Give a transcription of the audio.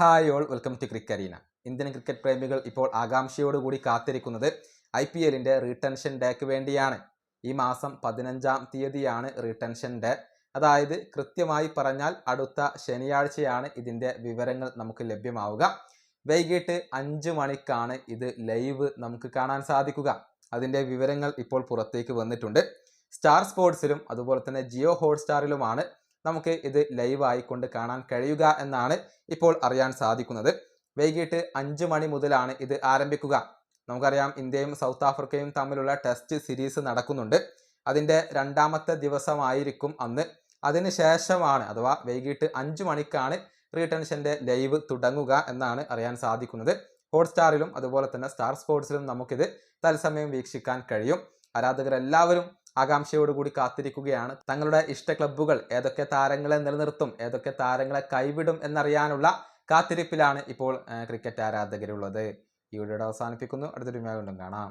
Hi all welcome to Cricarena Indian cricket പ്രേമികൾ ഇപ്പോൾ ആകാംക്ഷയോടുകൂടി കാത്തിരിക്കുന്നത് ഐ പി എല്ലിന്റെ റീടെൻഷൻ ഡേക്ക് വേണ്ടിയാണ്. ഈ മാസം പതിനഞ്ചാം തീയതിയാണ് റീടെൻഷൻ ഡേ. അതായത് കൃത്യമായി പറഞ്ഞാൽ അടുത്ത ശനിയാഴ്ചയാണ് ഇതിന്റെ വിവരങ്ങൾ നമുക്ക് ലഭ്യമാവുക. വൈകിട്ട് അഞ്ച് മണിക്കാണ് ഇത് ലൈവ് നമുക്ക് കാണാൻ സാധിക്കുക. അതിന്റെ വിവരങ്ങൾ ഇപ്പോൾ പുറത്തേക്ക് വന്നിട്ടുണ്ട്. സ്റ്റാർ സ്പോർട്സിലും അതുപോലെ തന്നെ ജിയോ ഹോട്ട്സ്റ്റാറിലുമാണ് നമുക്ക് ഇത് ലൈവ് ആയിക്കൊണ്ട് കാണാൻ കഴിയുക എന്നാണ് ഇപ്പോൾ അറിയാൻ സാധിക്കുന്നത്. വൈകിട്ട് അഞ്ച് മണി മുതലാണ് ഇത് ആരംഭിക്കുക. നമുക്കറിയാം ഇന്ത്യയും സൗത്ത് ആഫ്രിക്കയും തമ്മിലുള്ള ടെസ്റ്റ് സീരീസ് നടക്കുന്നുണ്ട്. അതിന്റെ രണ്ടാമത്തെ ദിവസമായിരിക്കും അന്ന്. അതിന് ശേഷമാണ് അഥവാ വൈകിട്ട് അഞ്ച് മണിക്കാണ് റീടെൻഷന്റെ ലൈവ് തുടങ്ങുക എന്നാണ് അറിയാൻ സാധിക്കുന്നത്. ഹോട്ട്സ്റ്റാറിലും അതുപോലെ തന്നെ സ്റ്റാർ സ്പോർട്സിലും നമുക്കിത് തത്സമയം വീക്ഷിക്കാൻ കഴിയും. ആരാധകരെല്ലാവരും ആകാംക്ഷയോടുകൂടി കാത്തിരിക്കുകയാണ്. തങ്ങളുടെ ഇഷ്ട ക്ലബ്ബുകൾ ഏതൊക്കെ താരങ്ങളെ നിലനിർത്തും ഏതൊക്കെ താരങ്ങളെ കൈവിടും എന്നറിയാനുള്ള കാത്തിരിപ്പിലാണ് ഇപ്പോൾ ക്രിക്കറ്റ് ആരാധകരുള്ളത്. ഈ വീഡിയോ അവസാനിപ്പിക്കുന്നു. അടുത്തൊരു വീണ്ടും കാണാം.